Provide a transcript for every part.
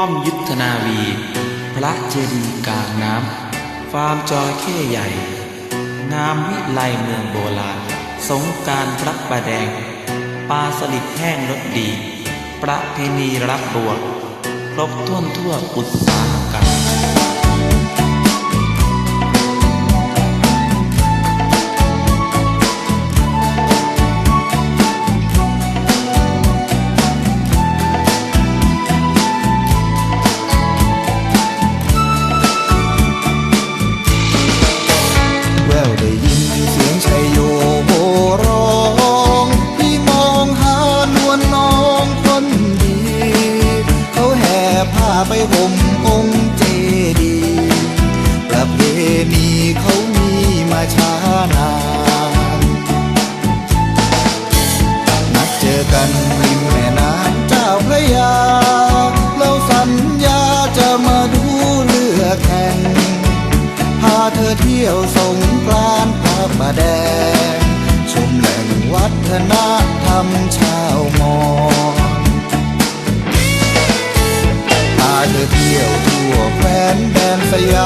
ป้อมยุทธนาวี พระเจดีย์กลางน้ำ ฟาร์มจอยเข้ใหญ่ งามวิไลเมืองโบราณ สงการพระประแดง ปลาสลิดแห้งรสดี ประเพณีรับบวกครบถ้วนทั่วอุตสาห ห่มองค์เจดีประเพณีเขามีมาช้านานนัดเจอกันริมแม่น้ำเจ้าพระยาเราสัญญาจะมาดูเรือแข่งพาเธอเที่ยวสงกรานต์พระประแดง ชมแหล่งวัฒนธรรมชาวมอญ เที่ยวทั่วแคว้นแดนสยาม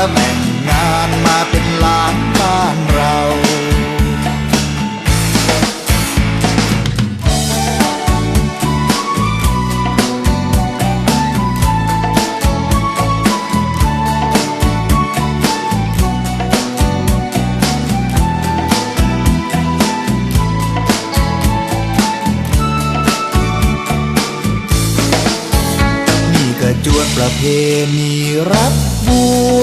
แล้วแต่งงานมาเป็นหลานบ้านเรานี่ก็จวดประเพณีรับบัว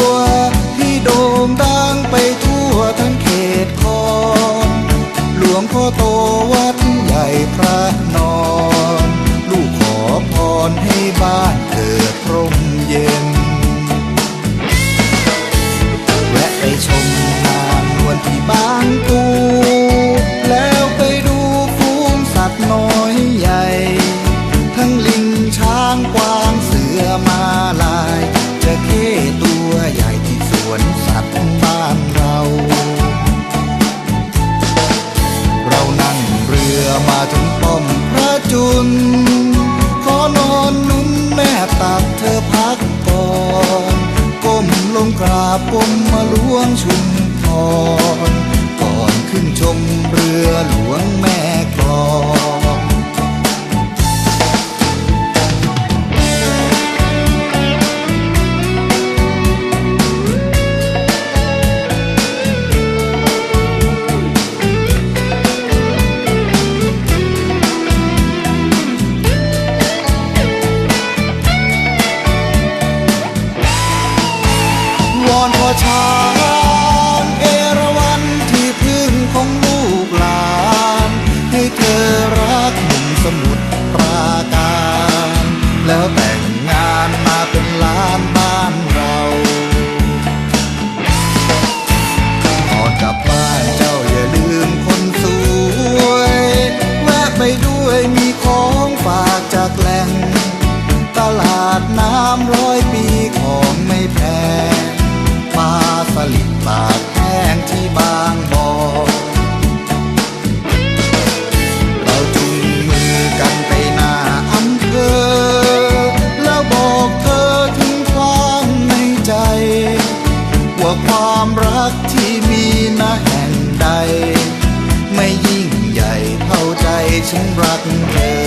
วัดใหญ่พระนอน ลูกขอพรให้บ้านเกิดพร่ม กลมมาหลวงชุมพร ของฝากจากแหล่ง ตลาดน้ำร้อยปีของไม่แพงปลาสลิด ห่งใ